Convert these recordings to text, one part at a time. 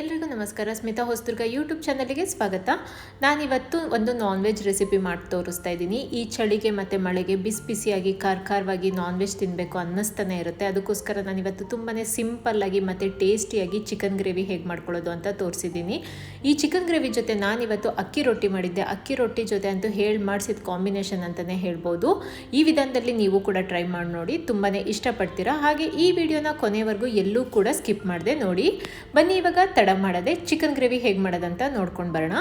ಎಲ್ರಿಗೂ ನಮಸ್ಕಾರ. ಸ್ಮಿತಾ ಹೊಸದುರ್ಗ ಯೂಟ್ಯೂಬ್ ಚಾನಲಿಗೆ ಸ್ವಾಗತ. ನಾನಿವತ್ತು ಒಂದು ನಾನ್ ವೆಜ್ ರೆಸಿಪಿ ಮಾಡಿ ತೋರಿಸ್ತಾ ಇದ್ದೀನಿ. ಈ ಚಳಿಗೆ ಮತ್ತು ಮಳೆಗೆ ಬಿಸಿ ಬಿಸಿಯಾಗಿ ಖಾರ ಖಾರವಾಗಿ ನಾನ್ ವೆಜ್ ತಿನ್ನಬೇಕು ಅನ್ನಿಸ್ತಾನೆ ಇರುತ್ತೆ. ಅದಕ್ಕೋಸ್ಕರ ನಾನಿವತ್ತು ತುಂಬಾ ಸಿಂಪಲ್ಲಾಗಿ ಮತ್ತು ಟೇಸ್ಟಿಯಾಗಿ ಚಿಕನ್ ಗ್ರೇವಿ ಹೇಗೆ ಮಾಡ್ಕೊಳ್ಳೋದು ಅಂತ ತೋರಿಸಿದ್ದೀನಿ. ಈ ಚಿಕನ್ ಗ್ರೇವಿ ಜೊತೆ ನಾನಿವತ್ತು ಅಕ್ಕಿ ರೊಟ್ಟಿ ಮಾಡಿದ್ದೆ. ಅಕ್ಕಿ ರೊಟ್ಟಿ ಜೊತೆ ಅಂತೂ ಹೇಳಿ ಮಾಡಿಸಿದ ಕಾಂಬಿನೇಷನ್ ಅಂತಲೇ ಹೇಳ್ಬೋದು. ಈ ವಿಧಾನದಲ್ಲಿ ನೀವು ಕೂಡ ಟ್ರೈ ಮಾಡಿ ನೋಡಿ. ತುಂಬಾ ಇಷ್ಟಪಡ್ತೀರಾ. ಹಾಗೆ ಈ ವಿಡಿಯೋನ ಕೊನೆವರೆಗೂ ಎಲ್ಲೂ ಕೂಡ ಸ್ಕಿಪ್ ಮಾಡಿದೆ ನೋಡಿ. ಬನ್ನಿ ಇವಾಗ ಮಾಡದೆ ಚಿಕನ್ ಗ್ರೇವಿ ಹೇಗೆ ಮಾಡೋದಂತ ನೋಡ್ಕೊಂಡು ಬರೋಣ.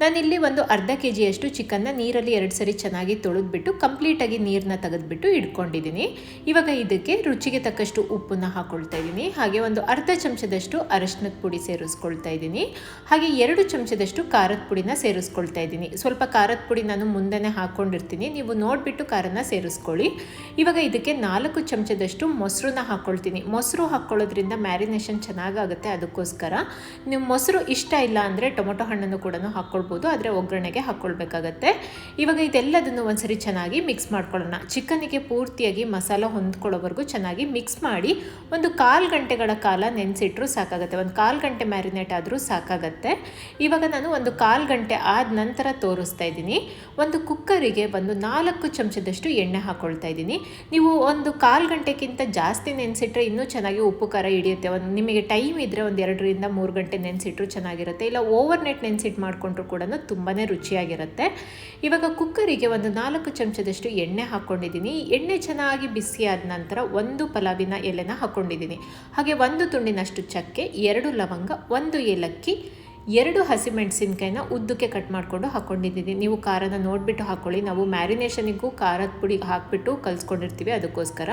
ನಾನಿಲ್ಲಿ ಒಂದು ಅರ್ಧ ಕೆ ಜಿಯಷ್ಟು ಚಿಕನ್ನ ನೀರಲ್ಲಿ ಎರಡು ಸರಿ ಚೆನ್ನಾಗಿ ತೊಳೆದ್ಬಿಟ್ಟು ಕಂಪ್ಲೀಟಾಗಿ ನೀರನ್ನ ತೆಗೆದ್ಬಿಟ್ಟು ಇಟ್ಕೊಂಡಿದ್ದೀನಿ ಇವಾಗ ಇದಕ್ಕೆ ರುಚಿಗೆ ತಕ್ಕಷ್ಟು ಉಪ್ಪನ್ನ ಹಾಕ್ಕೊಳ್ತಾ ಇದ್ದೀನಿ. ಹಾಗೆ ಒಂದು ಅರ್ಧ ಚಮಚದಷ್ಟು ಅರಶಿನದ ಪುಡಿ ಸೇರಿಸ್ಕೊಳ್ತಾ ಇದ್ದೀನಿ. ಹಾಗೆ ಎರಡು ಚಮಚದಷ್ಟು ಖಾರದ ಪುಡಿನ ಸೇರಿಸ್ಕೊಳ್ತಾ ಇದ್ದೀನಿ. ಸ್ವಲ್ಪ ಖಾರದ ಪುಡಿ ನಾನು ಮುಂದೆನೇ ಹಾಕ್ಕೊಂಡಿರ್ತೀನಿ ನೀವು ನೋಡಿಬಿಟ್ಟು ಖಾರನ ಸೇರಿಸ್ಕೊಳ್ಳಿ. ಇವಾಗ ಇದಕ್ಕೆ ನಾಲ್ಕು ಚಮಚದಷ್ಟು ಮೊಸರನ್ನ ಹಾಕ್ಕೊಳ್ತೀನಿ ಮೊಸರು ಹಾಕ್ಕೊಳ್ಳೋದ್ರಿಂದ ಮ್ಯಾರಿನೇಷನ್ ಚೆನ್ನಾಗಾಗುತ್ತೆ ಅದಕ್ಕೋಸ್ಕರ. ನೀವು ಮೊಸರು ಇಷ್ಟ ಇಲ್ಲ ಅಂದರೆ ಟೊಮೊಟೊ ಹಣ್ಣನ್ನು ಕೂಡ ಹಾಕ್ಕೊಳ್ಬೋದು, ಆದರೆ ಒಗ್ಗರಣೆಗೆ ಹಾಕ್ಕೊಳ್ಬೇಕಾಗತ್ತೆ. ಇವಾಗ ಇದೆಲ್ಲದನ್ನು ಒಂದ್ಸರಿ ಚೆನ್ನಾಗಿ ಮಿಕ್ಸ್ ಮಾಡ್ಕೊಳ್ಳೋಣ. ಚಿಕನ್ನಿಗೆ ಪೂರ್ತಿಯಾಗಿ ಮಸಾಲ ಹೊಂದ್ಕೊಳ್ಳೋವರೆಗೂ ಚೆನ್ನಾಗಿ ಮಿಕ್ಸ್ ಮಾಡಿ ಒಂದು ಕಾಲು ಗಂಟೆಗಳ ಕಾಲ ನೆನೆಸಿಟ್ರೂ ಸಾಕಾಗುತ್ತೆ. ಒಂದು ಕಾಲು ಗಂಟೆ ಮ್ಯಾರಿನೇಟ್ ಆದರೂ ಸಾಕಾಗತ್ತೆ. ಇವಾಗ ನಾನು ಒಂದು ಕಾಲು ಗಂಟೆ ಆದ ನಂತರ ತೋರಿಸ್ತಾ ಇದ್ದೀನಿ. ಒಂದು ಕುಕ್ಕರಿಗೆ ಒಂದು ನಾಲ್ಕು ಚಮಚದಷ್ಟು ಎಣ್ಣೆ ಹಾಕ್ಕೊಳ್ತಾ ಇದ್ದೀನಿ. ನೀವು ಒಂದು ಕಾಲು ಗಂಟೆಗಿಂತ ಜಾಸ್ತಿ ನೆನೆಸಿಟ್ರೆ ಇನ್ನೂ ಚೆನ್ನಾಗಿ ಉಪ್ಪು ಖಾರ ಹಿಡಿಯುತ್ತೆ. ಒಂದು ನಿಮಗೆ ಟೈಮ್ ಇದ್ದರೆ ಒಂದು ಎರಡರಿಂದ ಮೂರು ನೆನೆಸಿಟ್ರು ಚೆನ್ನಾಗಿರುತ್ತೆ. ಇಲ್ಲ ಓವರ್ ನೈಟ್ ನೆನೆಸಿಟ್ಟು ಮಾಡಿಕೊಂಡ್ರು ಕೂಡ ತುಂಬಾ ರುಚಿಯಾಗಿರುತ್ತೆ. ಇವಾಗ ಕುಕ್ಕರಿಗೆ ಒಂದು ನಾಲ್ಕು ಚಮಚದಷ್ಟು ಎಣ್ಣೆ ಹಾಕ್ಕೊಂಡಿದ್ದೀನಿ ಎಣ್ಣೆ ಚೆನ್ನಾಗಿ ಬಿಸಿ ಆದ ನಂತರ ಒಂದು ಪಲಾವಿನ ಎಲೆನ ಹಾಕ್ಕೊಂಡಿದ್ದೀನಿ ಹಾಗೆ ಒಂದು ತುಂಡಿನಷ್ಟು ಚಕ್ಕೆ, ಎರಡು ಲವಂಗ, ಒಂದು ಏಲಕ್ಕಿ ಎರಡು ಹಸಿಮೆಣಸಿನ್ಕಾಯಿನ ಉದ್ದಕ್ಕೆ ಕಟ್ ಮಾಡಿಕೊಂಡು ಹಾಕ್ಕೊಂಡಿದ್ದೀನಿ ನೀವು ಖಾರನ ನೋಡಿಬಿಟ್ಟು ಹಾಕ್ಕೊಳ್ಳಿ ನಾವು ಮ್ಯಾರಿನೇಷನಿಗೂ ಖಾರದ ಪುಡಿ ಹಾಕಿಬಿಟ್ಟು ಕಲಿಸ್ಕೊಂಡಿರ್ತೀವಿ ಅದಕ್ಕೋಸ್ಕರ.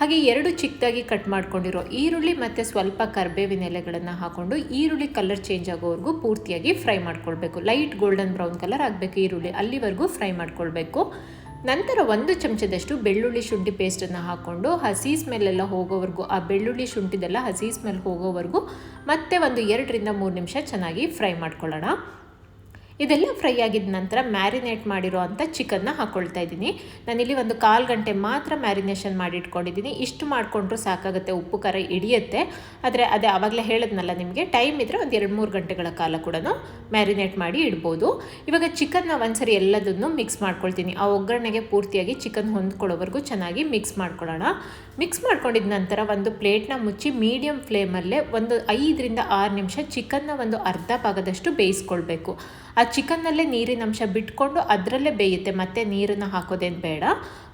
ಹಾಗೆ ಎರಡು ಚಿಕ್ಕದಾಗಿ ಕಟ್ ಮಾಡ್ಕೊಂಡಿರೋ ಈರುಳ್ಳಿ ಮತ್ತು ಸ್ವಲ್ಪ ಕರ್ಬೇವಿನ ಎಲೆಗಳನ್ನು ಹಾಕ್ಕೊಂಡು ಈರುಳ್ಳಿ ಕಲರ್ ಚೇಂಜ್ ಆಗೋವರೆಗೂ ಪೂರ್ತಿಯಾಗಿ ಫ್ರೈ ಮಾಡ್ಕೊಳ್ಬೇಕು. ಲೈಟ್ ಗೋಲ್ಡನ್ ಬ್ರೌನ್ ಕಲರ್ ಆಗಬೇಕು ಈರುಳ್ಳಿ. ಅಲ್ಲಿವರೆಗೂ ಫ್ರೈ ಮಾಡ್ಕೊಳ್ಬೇಕು. ನಂತರ ಒಂದು ಚಮಚದಷ್ಟು ಬೆಳ್ಳುಳ್ಳಿ ಶುಂಠಿ ಪೇಸ್ಟನ್ನು ಹಾಕ್ಕೊಂಡು ಹಸಿ ಸ್ಮೆಲ್ಲೆಲ್ಲ ಹೋಗೋವರೆಗೂ, ಆ ಬೆಳ್ಳುಳ್ಳಿ ಶುಂಠಿದೆಲ್ಲ ಹಸಿ ಸ್ಮೆಲ್ ಹೋಗೋವರೆಗೂ ಮತ್ತೆ ಒಂದು ಎರಡರಿಂದ ಮೂರು ನಿಮಿಷ ಚೆನ್ನಾಗಿ ಫ್ರೈ ಮಾಡ್ಕೊಳ್ಳೋಣ. ಇದೆಲ್ಲ ಫ್ರೈ ಆಗಿದ ನಂತರ ಮ್ಯಾರಿನೇಟ್ ಮಾಡಿರೋ ಅಂಥ ಚಿಕನ್ನ ಹಾಕ್ಕೊಳ್ತಾ ಇದ್ದೀನಿ. ನಾನಿಲ್ಲಿ ಒಂದು ಕಾಲು ಗಂಟೆ ಮಾತ್ರ ಮ್ಯಾರಿನೇಷನ್ ಮಾಡಿ ಇಟ್ಕೊಂಡಿದ್ದೀನಿ. ಇಷ್ಟು ಮಾಡಿಕೊಂಡ್ರೂ ಸಾಕಾಗುತ್ತೆ, ಉಪ್ಪು, ಖಾರ ಹಿಡಿಯುತ್ತೆ. ಆದರೆ ಅದೇ ಆವಾಗಲೇ ಹೇಳಿದ್ನಲ್ಲ ನಿಮಗೆ, ಟೈಮ್ ಇದ್ದರೆ ಒಂದು ಎರಡು ಮೂರು ಗಂಟೆಗಳ ಕಾಲ ಕೂಡ ಮ್ಯಾರಿನೇಟ್ ಮಾಡಿ ಇಡ್ಬೋದು. ಇವಾಗ ಚಿಕನ್ನ ಒಂದ್ಸರಿ ಎಲ್ಲದನ್ನು ಮಿಕ್ಸ್ ಮಾಡ್ಕೊಳ್ತೀನಿ. ಆ ಒಗ್ಗರಣೆಗೆ ಪೂರ್ತಿಯಾಗಿ ಚಿಕನ್ ಹೊಂದ್ಕೊಳ್ಳೋವರೆಗೂ ಚೆನ್ನಾಗಿ ಮಿಕ್ಸ್ ಮಾಡ್ಕೊಳ್ಳೋಣ. ಮಿಕ್ಸ್ ಮಾಡ್ಕೊಂಡಿದ ನಂತರ ಒಂದು ಪ್ಲೇಟ್ನ ಮುಚ್ಚಿ ಮೀಡಿಯಮ್ ಫ್ಲೇಮಲ್ಲೇ ಒಂದು ಐದರಿಂದ ಆರು ನಿಮಿಷ ಚಿಕನ್ನ ಒಂದು ಅರ್ಧ ಭಾಗದಷ್ಟು ಬೇಯಿಸ್ಕೊಳ್ಬೇಕು. ಆ ಚಿಕನ್ನಲ್ಲೇ ನೀರಿನ ಅಂಶ ಬಿಟ್ಕೊಂಡು ಅದರಲ್ಲೇ ಬೇಯುತ್ತೆ, ಮತ್ತೆ ನೀರನ್ನು ಹಾಕೋದೇನು ಬೇಡ.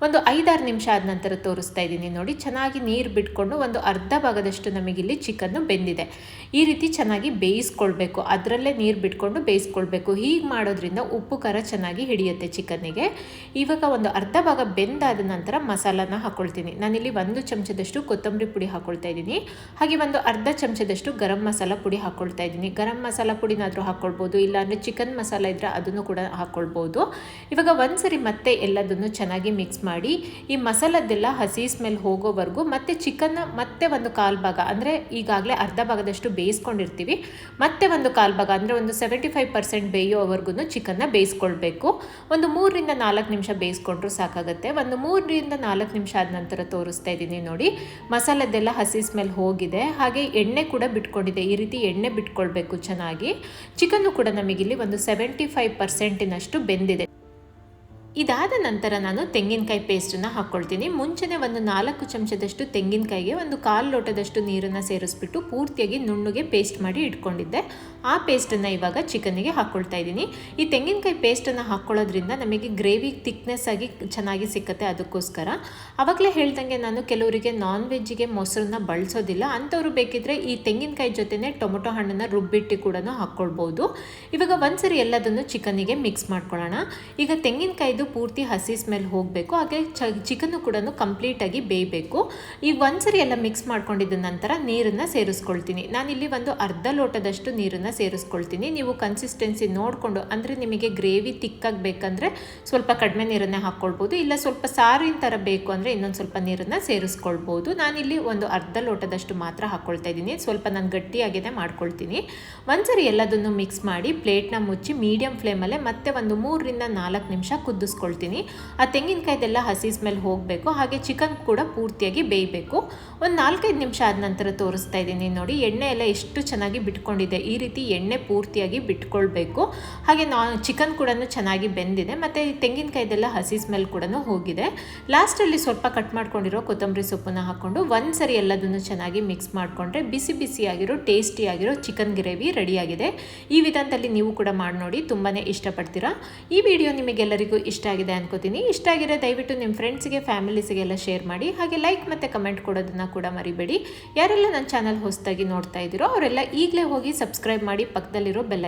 ಒಂದು ಐದಾರು ನಿಮಿಷ ಆದ ನಂತರ ತೋರಿಸ್ತಾ ಇದ್ದೀನಿ ನೋಡಿ, ಚೆನ್ನಾಗಿ ನೀರು ಬಿಟ್ಕೊಂಡು ಒಂದು ಅರ್ಧ ಭಾಗದಷ್ಟು ನಮಗಿಲ್ಲಿ ಚಿಕನ್ನು ಬೆಂದಿದೆ. ಈ ರೀತಿ ಚೆನ್ನಾಗಿ ಬೇಯಿಸ್ಕೊಳ್ಬೇಕು, ಅದರಲ್ಲೇ ನೀರು ಬಿಟ್ಕೊಂಡು ಬೇಯಿಸ್ಕೊಳ್ಬೇಕು. ಹೀಗೆ ಮಾಡೋದ್ರಿಂದ ಉಪ್ಪು, ಖಾರ ಚೆನ್ನಾಗಿ ಹಿಡಿಯುತ್ತೆ ಚಿಕನ್ನಿಗೆ. ಇವಾಗ ಒಂದು ಅರ್ಧ ಭಾಗ ಬೆಂದಾದ ನಂತರ ಮಸಾಲಾನ ಹಾಕ್ಕೊಳ್ತೀನಿ ನಾನಿಲ್ಲಿ ಒಂದು ಚಮಚದಷ್ಟು ಕೊತ್ತಂಬರಿ ಪುಡಿ ಹಾಕ್ಕೊಳ್ತಾ ಇದ್ದೀನಿ. ಹಾಗೆ ಒಂದು ಅರ್ಧ ಚಮಚದಷ್ಟು ಗರಂ ಮಸಾಲ ಪುಡಿ ಹಾಕ್ಕೊಳ್ತಾ ಇದ್ದೀನಿ. ಗರಂ ಮಸಾಲ ಪುಡಿನಾದರೂ ಹಾಕ್ಕೊಳ್ಬೋದು ಇಲ್ಲಾಂದರೆ ಚಿಕನ್ ಮಸಾಲ ಇದ್ದರೆ ಅದನ್ನು ಕೂಡ ಹಾಕ್ಕೊಳ್ಬೋದು ಇವಾಗ ಒಂದ್ಸರಿ ಮತ್ತೆ ಎಲ್ಲದನ್ನು ಚೆನ್ನಾಗಿ ಮಿಕ್ಸ್ ಮಾಡಿ, ಈ ಮಸಾಲದ್ದೆಲ್ಲ ಹಸಿ ಸ್ಮೆಲ್ ಹೋಗೋವರೆಗೂ ಮತ್ತೆ ಚಿಕನ್ನ ಮತ್ತೆ ಒಂದು ಕಾಲು ಭಾಗ, ಅಂದರೆ ಈಗಾಗಲೇ ಅರ್ಧ ಭಾಗದಷ್ಟು ಬೇಯಿಸ್ಕೊಂಡಿರ್ತೀವಿ. ಮತ್ತೆ ಒಂದು ಕಾಲು ಭಾಗ, ಅಂದರೆ ಒಂದು ಸೆವೆಂಟಿ ಫೈವ್ ಪರ್ಸೆಂಟ್ ಬೇಯೋವರೆಗೂ ಚಿಕನ್ನ ಬೇಯಿಸ್ಕೊಳ್ಬೇಕು. ಒಂದು ಮೂರರಿಂದ ನಾಲ್ಕು ನಿಮಿಷ ಬೇಯಿಸ್ಕೊಂಡ್ರು ಸಾಕಾಗುತ್ತೆ. ಒಂದು ಮೂರರಿಂದ ನಾಲ್ಕು ನಿಮಿಷ ಆದ ನಂತರ ತೋರಿಸ್ತಾ ಇದ್ದೀನಿ ನೋಡಿ. ಮಸಾಲದ್ದೆಲ್ಲ ಹಸಿ ಸ್ಮೆಲ್ ಹೋಗಿದೆ. ಹಾಗೆ ಎಣ್ಣೆ ಕೂಡ ಬಿಟ್ಕೊಂಡಿದೆ. ಈ ರೀತಿ ಎಣ್ಣೆ ಬಿಟ್ಕೊಳ್ಬೇಕು ಚೆನ್ನಾಗಿ. ಚಿಕನ್ನು ಕೂಡ ನಮಗಿಲ್ಲಿ ಒಂದು ಸೆವೆಂಟಿ ಫೈವ್ ಪರ್ಸೆಂಟಿನಷ್ಟು ಬೆಂದಿದೆ. ಇದಾದ ನಂತರ ನಾನು ತೆಂಗಿನಕಾಯಿ ಪೇಸ್ಟನ್ನು ಹಾಕ್ಕೊಳ್ತೀನಿ. ಮುಂಚೆನೇ ಒಂದು ನಾಲ್ಕು ಚಮಚದಷ್ಟು ತೆಂಗಿನಕಾಯಿಗೆ ಒಂದು ಕಾಲು ಲೋಟದಷ್ಟು ನೀರನ್ನು ಸೇರಿಸ್ಬಿಟ್ಟು ಪೂರ್ತಿಯಾಗಿ ನುಣ್ಣಗೆ ಪೇಸ್ಟ್ ಮಾಡಿ ಇಟ್ಕೊಂಡಿದ್ದೆ. ಆ ಪೇಸ್ಟನ್ನು ಇವಾಗ ಚಿಕನ್ನಿಗೆ ಹಾಕ್ಕೊಳ್ತಾ ಇದ್ದೀನಿ. ಈ ತೆಂಗಿನಕಾಯಿ ಪೇಸ್ಟನ್ನು ಹಾಕ್ಕೊಳ್ಳೋದ್ರಿಂದ ನಮಗೆ ಗ್ರೇವಿ ತಿಕ್ನೆಸ್ ಆಗಿ ಚೆನ್ನಾಗಿ ಸಿಕ್ಕತ್ತೆ ಅದಕ್ಕೋಸ್ಕರ. ಆವಾಗಲೇ ಹೇಳ್ದಂಗೆ ನಾನು ಕೆಲವರಿಗೆ ನಾನ್ ವೆಜ್ಜಿಗೆ ಮೊಸರನ್ನ ಬಳಸೋದಿಲ್ಲ. ಅಂಥವ್ರು ಬೇಕಿದ್ರೆ ಈ ತೆಂಗಿನಕಾಯಿ ಜೊತೆನೇ ಟೊಮೊಟೊ ಹಣ್ಣನ್ನು ರುಬ್ಬಿಟ್ಟು ಕೂಡ ಹಾಕ್ಕೊಳ್ಬೋದು. ಇವಾಗ ಒಂದ್ಸರಿ ಎಲ್ಲದನ್ನು ಚಿಕನ್ನಿಗೆ ಮಿಕ್ಸ್ ಮಾಡ್ಕೊಳ್ಳೋಣ. ಈಗ ತೆಂಗಿನಕಾಯಿದು ಪೂರ್ತಿ ಹಸಿ ಸ್ಮೆಲ್ ಹೋಗಬೇಕು. ಹಾಗೆ ಚ, ಚಿಕನ್ನು ಕೂಡ ಕಂಪ್ಲೀಟಾಗಿ ಬೇಯಬೇಕು. ಈ ಒಂದ್ಸರಿ ಎಲ್ಲ ಮಿಕ್ಸ್ ಮಾಡ್ಕೊಂಡಿದ್ದ ನಂತರ ನೀರನ್ನು ಸೇರಿಸ್ಕೊಳ್ತೀನಿ. ನಾನಿಲ್ಲಿ ಒಂದು ಅರ್ಧ ಲೋಟದಷ್ಟು ನೀರನ್ನು ಸೇರಿಸ್ಕೊಳ್ತೀನಿ. ನೀವು ಕನ್ಸಿಸ್ಟೆನ್ಸಿ ನೋಡಿಕೊಂಡು, ಅಂದರೆ ನಿಮಗೆ ಗ್ರೇವಿ ತಿಕ್ಕಾಗಿ ಬೇಕಂದರೆ ಸ್ವಲ್ಪ ಕಡಿಮೆ ನೀರನ್ನೇ ಹಾಕ್ಕೊಳ್ಬೋದು. ಇಲ್ಲ ಸ್ವಲ್ಪ ಸಾರಿನ ಥರ ಬೇಕು ಅಂದರೆ ಇನ್ನೊಂದು ಸ್ವಲ್ಪ ನೀರನ್ನು ಸೇರಿಸ್ಕೊಳ್ಬೋದು. ನಾನಿಲ್ಲಿ ಒಂದು ಅರ್ಧ ಲೋಟದಷ್ಟು ಮಾತ್ರ ಹಾಕ್ಕೊಳ್ತಾ ಇದ್ದೀನಿ. ಸ್ವಲ್ಪ ನಾನು ಗಟ್ಟಿಯಾಗಿದೆ ಮಾಡ್ಕೊಳ್ತೀನಿ. ಒಂದ್ಸರಿ ಎಲ್ಲದನ್ನು ಮಿಕ್ಸ್ ಮಾಡಿ ಪ್ಲೇಟ್ನ ಮುಚ್ಚಿ ಮೀಡಿಯಂ ಫ್ಲೇಮಲ್ಲೇ ಮತ್ತೆ ಒಂದು ಮೂರರಿಂದ ನಾಲ್ಕು ನಿಮಿಷ ಕುದಿಸ್ ಕೂಡಿಸ್ಕೊಳ್ತೀನಿ ಆ ತೆಂಗಿನಕಾಯ್ದೆಲ್ಲ ಹಸಿ ಸ್ಮೆಲ್ ಹೋಗಬೇಕು. ಹಾಗೆ ಚಿಕನ್ ಕೂಡ ಪೂರ್ತಿಯಾಗಿ ಬೇಯಬೇಕು. ಒಂದು ನಾಲ್ಕೈದು ನಿಮಿಷ ಆದ ನಂತರ ತೋರಿಸ್ತಾ ಇದ್ದೀನಿ ನೋಡಿ. ಎಣ್ಣೆ ಎಲ್ಲ ಎಷ್ಟು ಚೆನ್ನಾಗಿ ಬಿಟ್ಕೊಂಡಿದೆ. ಈ ರೀತಿ ಎಣ್ಣೆ ಪೂರ್ತಿಯಾಗಿ ಬಿಟ್ಕೊಳ್ಬೇಕು. ಹಾಗೆ ನಾ ಚಿಕನ್ ಕೂಡ ಚೆನ್ನಾಗಿ ಬೆಂದಿದೆ. ಮತ್ತು ತೆಂಗಿನಕಾಯ್ದೆಲ್ಲ ಹಸಿ ಸ್ಮೆಲ್ ಕೂಡ ಹೋಗಿದೆ. ಲಾಸ್ಟಲ್ಲಿ ಸ್ವಲ್ಪ ಕಟ್ ಮಾಡ್ಕೊಂಡಿರೋ ಕೊತ್ತಂಬರಿ ಸೊಪ್ಪನ್ನ ಹಾಕ್ಕೊಂಡು ಒಂದು ಸರಿ ಎಲ್ಲದನ್ನು ಚೆನ್ನಾಗಿ ಮಿಕ್ಸ್ ಮಾಡಿಕೊಂಡ್ರೆ ಬಿಸಿ ಬಿಸಿಯಾಗಿರೋ, ಟೇಸ್ಟಿಯಾಗಿರೋ ಚಿಕನ್ ಗ್ರೇವಿ ರೆಡಿಯಾಗಿದೆ. ಈ ವಿಧಾನದಲ್ಲಿ ನೀವು ಕೂಡ ಮಾಡಿ ನೋಡಿ ತುಂಬಾ ಇಷ್ಟಪಡ್ತೀರಾ. ಈ ವಿಡಿಯೋ ನಿಮಗೆಲ್ಲರಿಗೂ ಇಷ್ಟ ಆಗಿದೆ ಅನ್ಕೋತೀನಿ. ಇಷ್ಟ ಆಗಿರೋ ದಯವಿಟ್ಟು ನಿಮ್ಮ ಫ್ರೆಂಡ್ಸ್ಗೆ ಫ್ಯಾಮಿಲೀಸಿಗೆಲ್ಲ ಶೇರ್ ಮಾಡಿ. ಹಾಗೆ ಲೈಕ್ ಮತ್ತು ಕಮೆಂಟ್ ಕೊಡೋದನ್ನು ಕೂಡ ಮರಿಬೇಡಿ. ಯಾರೆಲ್ಲ ನನ್ನ ಚಾನಲ್ ಹೊಸದಾಗಿ ನೋಡ್ತಾ ಇದ್ದೀರೋ, ಅವರೆಲ್ಲ ಈಗಲೇ ಹೋಗಿ ಸಬ್ಸ್ಕ್ರೈಬ್ ಮಾಡಿ ಪಕ್ಕದಲ್ಲಿರೋ ಬೆಲ್ಲ